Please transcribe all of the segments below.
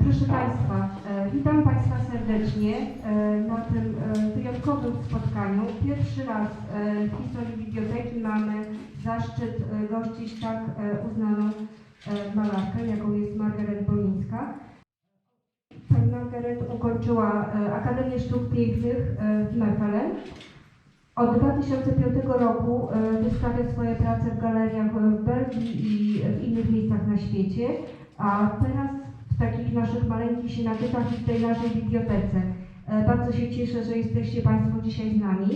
Proszę Państwa, e, witam Państwa serdecznie e, na tym e, wyjątkowym spotkaniu. Pierwszy raz w historii biblioteki mamy zaszczyt gościć tak uznaną malarkę, jaką jest Margaret Bolińska. Pani Margaret ukończyła Akademię Sztuk Pięknych w Mechelen. Od 2005 roku e, wystawia swoje prace w galeriach w Belgii i w innych miejscach na świecie, a teraz w takich naszych maleńkich synatytach i w tej naszej bibliotece. E, Bardzo się cieszę, że jesteście Państwo dzisiaj z nami.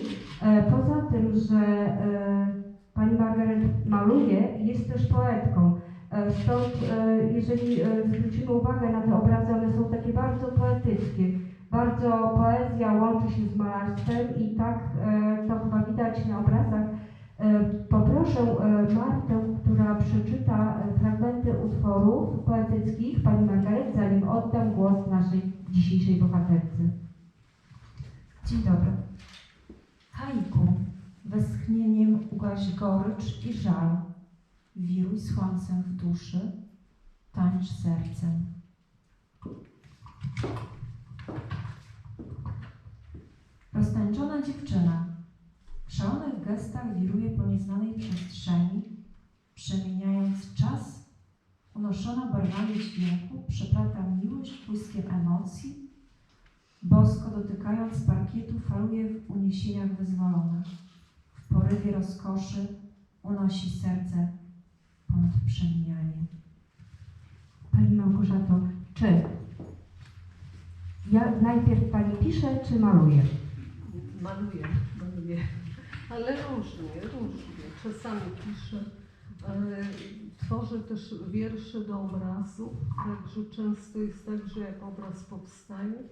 E, Poza tym, że e, Pani Margaret maluje, jest też poetką. E, Stąd, e, jeżeli e, zwrócimy uwagę na te obrazy, one są takie bardzo poetyckie. Bardzo poezja łączy się z malarstwem i tak e, to chyba widać na obrazach. E, Poproszę e, Martę, która przeczyta fragmenty utworów poetyckich Pani Margaret, zanim oddam głos naszej dzisiejszej bohaterce. Dzień dobry. Haiku, westchnieniem ugaś gorycz i żal. Wiruj słońcem w duszy, tańcz sercem. Roztańczona dziewczyna w szalonych gestach wiruje po nieznanej przestrzeni, przemieniając czas, unoszona barwami dźwięku, przeplata miłość błyskiem emocji, Bosko dotykając parkietu faluje w uniesieniach wyzwolona. W porywie rozkoszy unosi serce ponad przemijanie. Pani Małgorzato, czy ja najpierw Pani pisze, czy maluje? Maluję, maluję. Ale różnie, różnie. Czasami piszę, ale tworzę też wiersze do obrazu, także często jest tak, że jak obraz powstaje,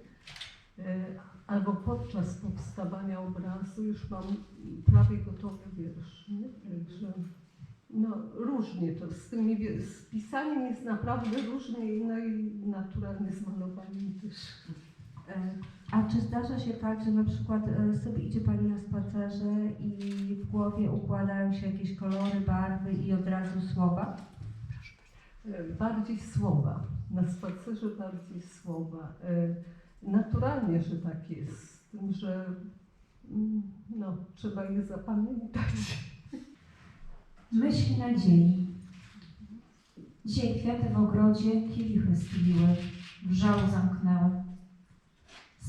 e, albo podczas powstawania obrazu już mam prawie gotowy wiersz. Nie? Także no, różnie to z tymi z pisaniem jest naprawdę różnie, no i naturalnie z malowaniem też. E, A czy zdarza się tak, że na przykład e, sobie idzie Pani na spacerze i w głowie układają się jakieś kolory, barwy i od razu słowa? E, Bardziej słowa. Na spacerze bardziej słowa. Naturalnie, że tak jest, z tym, że mm, no, trzeba je zapamiętać. Myśli nadziei. Dzisiaj kwiaty w ogrodzie kielichy schyliły, wrzały zamknęły.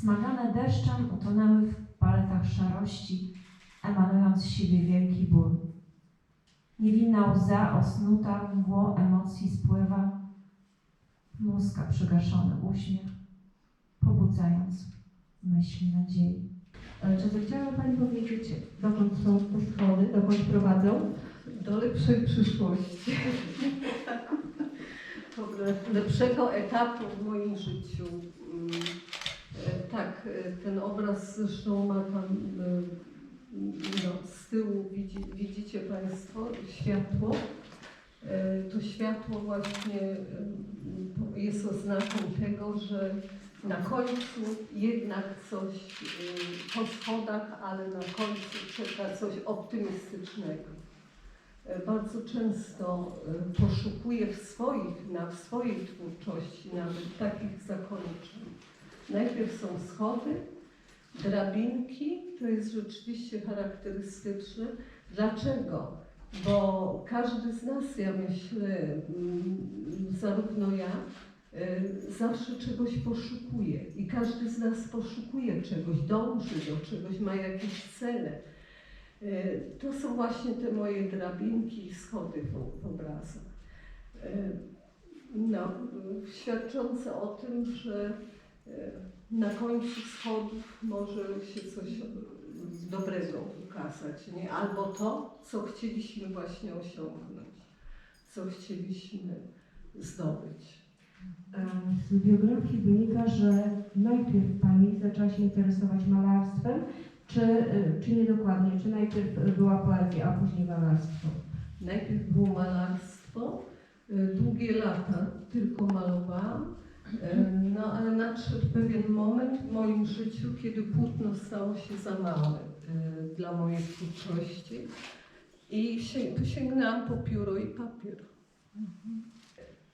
Smagane deszczem utonęły w paletach szarości, emanując z siebie wielki ból. Niewinna łza osnuta mgłą emocji spływa, mózga przygaszony uśmiech, pobudzając myśli nadziei. Czy zechciała Pani powiedzieć, dokąd są te schody, dokąd prowadzą? Do lepszej przyszłości. W ogóle lepszego etapu w moim życiu. Tak, e, ten obraz zresztą ma tam e, no, z tyłu widzi, widzicie Państwo światło. E, To światło właśnie jest oznaką tego, że na końcu jednak coś po schodach, ale na końcu czeka coś optymistycznego. Bardzo często poszukuję w swoich, na, w swojej twórczości nawet takich zakończeń. Najpierw są schody, drabinki, to jest rzeczywiście charakterystyczne. Dlaczego? Bo każdy z nas, ja myślę, mm, zarówno ja, e, zawsze czegoś poszukuje i każdy z nas poszukuje czegoś, dąży do czegoś, ma jakieś cele. E, To są właśnie te moje drabinki i schody w, w obrazach. E, No, świadczące o tym, że na końcu schodów może się coś e, dobrego ukazać, nie? Albo to, co chcieliśmy właśnie osiągnąć, co chcieliśmy zdobyć. E, Z biografii wynika, że najpierw Pani zaczęła się interesować malarstwem, czy, e, czy nie dokładnie, czy najpierw była poezja, a później malarstwo? Najpierw było malarstwo, długie lata tylko malowałam, E, No ale nadszedł pewien moment w moim życiu, kiedy płótno stało się za małe dla mojej twórczości i sięg- sięgnęłam po pióro i papier.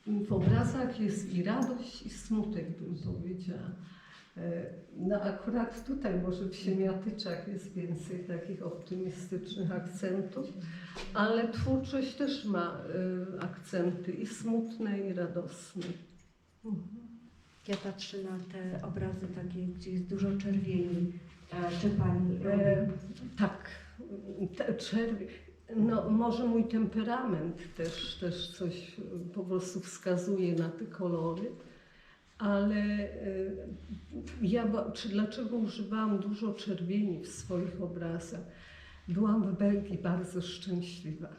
W obrazach jest i radość, i smutek, bym powiedziała. No akurat tutaj może w siemiatyczach jest więcej takich optymistycznych akcentów, ale twórczość też ma akcenty i smutne, i radosne. Ja patrzę na te obrazy takie, gdzie jest dużo czerwieni. E, Czy Pani E, tak, te, czerwie, no może mój temperament też, też coś po prostu wskazuje na te kolory, ale e, ja, czy dlaczego używałam dużo czerwieni w swoich obrazach? Byłam w Belgii bardzo szczęśliwa.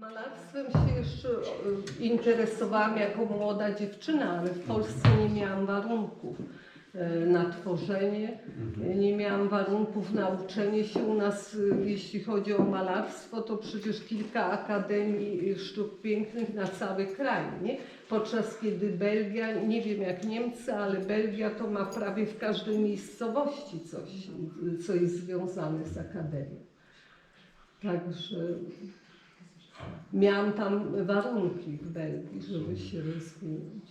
Malarstwem się jeszcze e, interesowałam jako młoda dziewczyna, ale w Polsce nie miałam warunków e, na tworzenie. Nie miałam warunków na uczenie się u nas, y, jeśli chodzi o malarstwo, to przecież kilka akademii sztuk pięknych na cały kraj, nie? Podczas kiedy Belgia, nie wiem jak Niemcy, ale Belgia to ma prawie w każdej miejscowości coś, co jest związane z akademią. Także miałam tam warunki w Belgii, żeby się rozwinąć.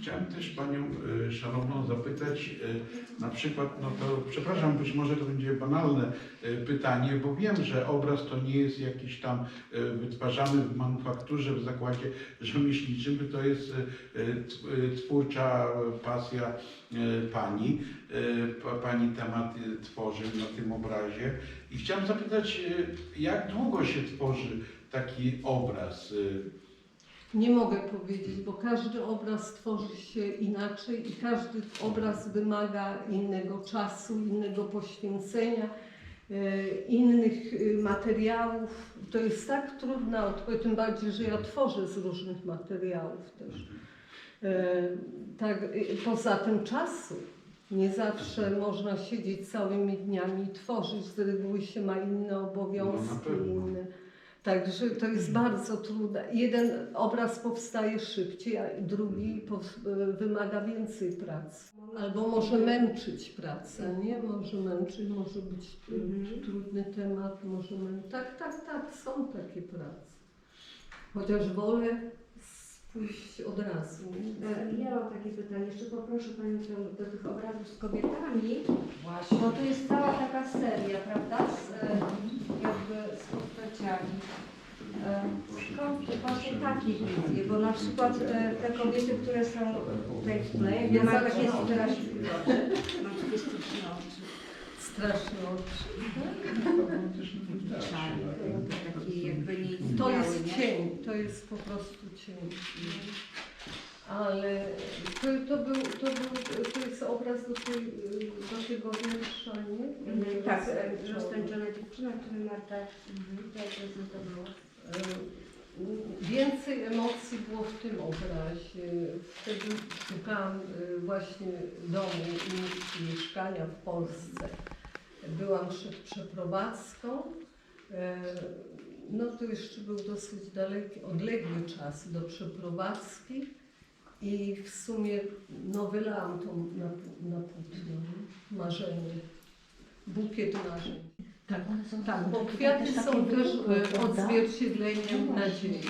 Chciałem też Panią e, Szanowną zapytać, e, na przykład, no to przepraszam, być może to będzie banalne e, pytanie, bo wiem, że obraz to nie jest jakiś tam e, wytwarzany w manufakturze, w zakładzie rzemieślniczym, to jest e, e, tw- e, twórcza pasja e, Pani. E, pa- Pani temat e, tworzy na tym obrazie i chciałem zapytać, e, jak długo się tworzy taki obraz? E, Nie mogę powiedzieć, bo każdy obraz tworzy się inaczej i każdy obraz wymaga innego czasu, innego poświęcenia, e, innych e, materiałów. To jest tak trudna odpowiedź, tym bardziej, że ja tworzę z różnych materiałów też. E, Tak, e, poza tym czasu. Nie zawsze można siedzieć całymi dniami i tworzyć. Z reguły się ma inne No, obowiązki, pewno. inne. Także to jest bardzo trudne. Jeden obraz powstaje szybciej, a drugi wymaga więcej pracy. Albo może męczyć praca, nie? Może męczyć, może być y, Mhm. trudny temat, może męczyć. Tak, tak, tak, są takie prace. Chociaż wolę pójść od razu. E, Ja mam takie pytanie, jeszcze poproszę Panią do, do tych obrazów z kobietami, bo tu jest cała taka seria, prawda, z, e. E, Skąd właśnie takie wizje? Bo na przykład e, te kobiety, które są tutaj w tle, Ja ma takie straszne oczy, ma takie straszne oczy, Straszne oczy. czarne, takie jakby nie To jest cień, to jest po prostu cień. Ale to, to, był, to, był, to jest obraz do, tej, do tego wiersza, nie? Mhm, Tak, roztańczona dziewczyna, którą Marta tutaj prezentowała. E, Więcej emocji było w tym obrazie. Wtedy szukałam e, właśnie domu i mieszkania w Polsce. Byłam przed przeprowadzką. E, No to jeszcze był dosyć daleki, odległy czas do przeprowadzki i w sumie no wylałam to na, na płótno, nie? marzenie, bukiet marzeń. Tak, one są Tak, bo kwiaty są też e, odzwierciedleniem No nadziei.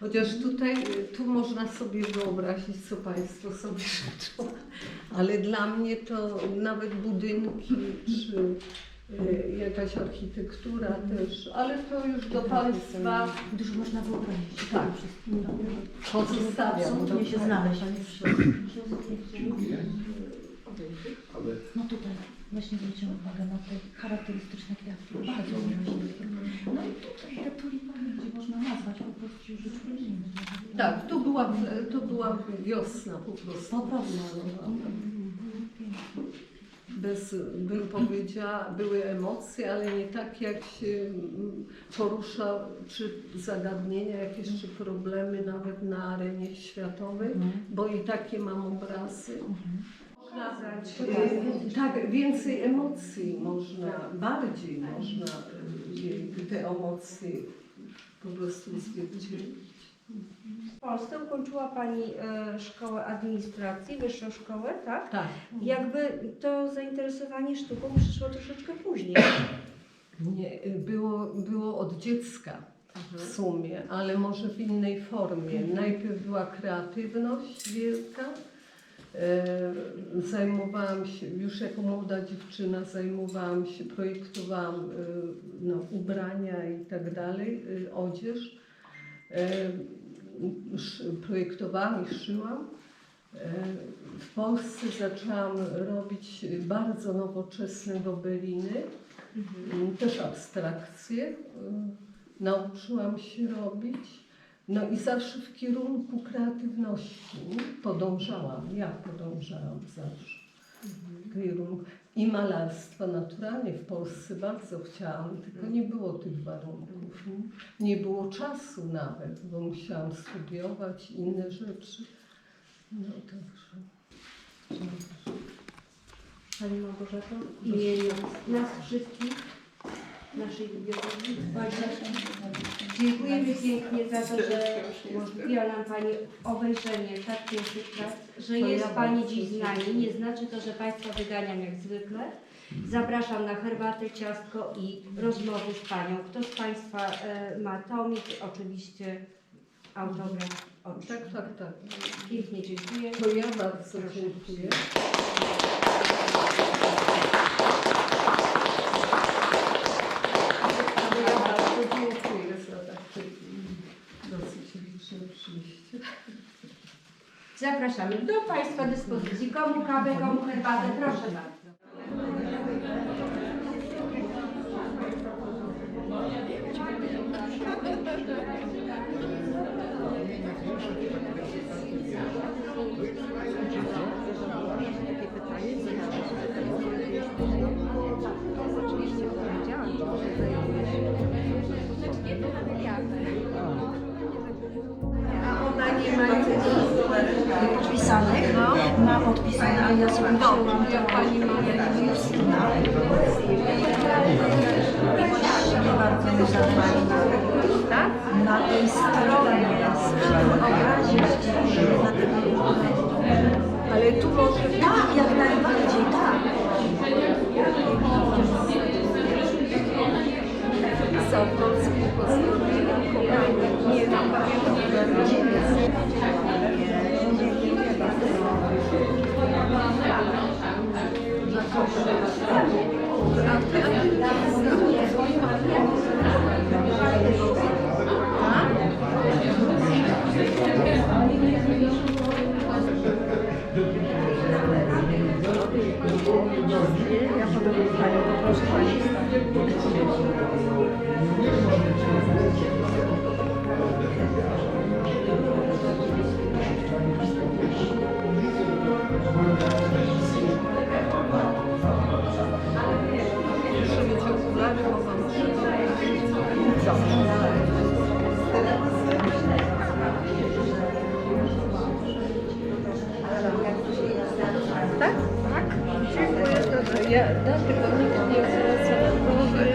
Chociaż tutaj, e, tu można sobie wyobrazić, co Państwo sobie życzą, ale dla mnie to nawet budynki czy e, jakaś architektura też, ale to już do Państwa Dużo można wyobrazić. Tak. No. pozostawiam. Absolutnie się znaleźć. Dziękuję. Ale No tutaj właśnie zwróciłam uwagę na te charakterystyczne kwiatki. Bardzo wyraźnie. No i tutaj te tulipany, gdzie można nazwać po prostu już rośliny. Tak, to była, to była wiosna po prostu. Bez, bym powiedziała, były emocje, ale nie tak jak się mm, porusza czy zagadnienia, jakieś czy problemy nawet na arenie światowej, bo i takie mam obrazy. Pokazać. Y, Tak, więcej emocji można, bardziej można y, te emocje po prostu zwierciedlić. W Polsce ukończyła Pani e, szkołę administracji, wyższą szkołę, tak? Tak. Jakby to zainteresowanie sztuką przyszło troszeczkę później. Nie, było, było od dziecka w sumie, ale może w innej formie. Najpierw była kreatywność wielka. E, Zajmowałam się, już jako młoda dziewczyna zajmowałam się, projektowałam e, no, ubrania i tak dalej, e, odzież. Projektowałam i szyłam. W Polsce zaczęłam robić bardzo nowoczesne gobeliny. Mm, też abstrakcje nauczyłam się robić. No i zawsze w kierunku kreatywności podążałam, ja podążałam zawsze. W kierunku. I malarstwa naturalnie w Polsce bardzo chciałam, tylko nie było tych warunków. Nie było czasu nawet, bo musiałam studiować inne rzeczy. No także. Pani Małgorzato, w imieniu nas wszystkich, naszej biblioteki, dziękujemy pięknie za to, że umożliwiła nam Pani obejrzenie tak pięknych prac, że jest Pani dziś z nami. Nie znaczy to, że Państwa wyganiam jak zwykle. Zapraszam na herbatę, ciastko i rozmowy z Panią. Kto z Państwa e, ma tomik? Oczywiście autograf. Oczy. Tak, tak, tak. Pięknie dziękuję. To ja bardzo dziękuję. To ja bardzo dziękuję za takie mm, dosyć liczne przyjście. Zapraszamy do Państwa dyspozycji. Komu kawę, komu herbatę, proszę bardzo. Podpisanych? Ale tu może Tak, jak najbardziej, tak. polskim pozdrowieniem kochani. Nie Ja Я, да, предположительно, я взяла салат. Было бы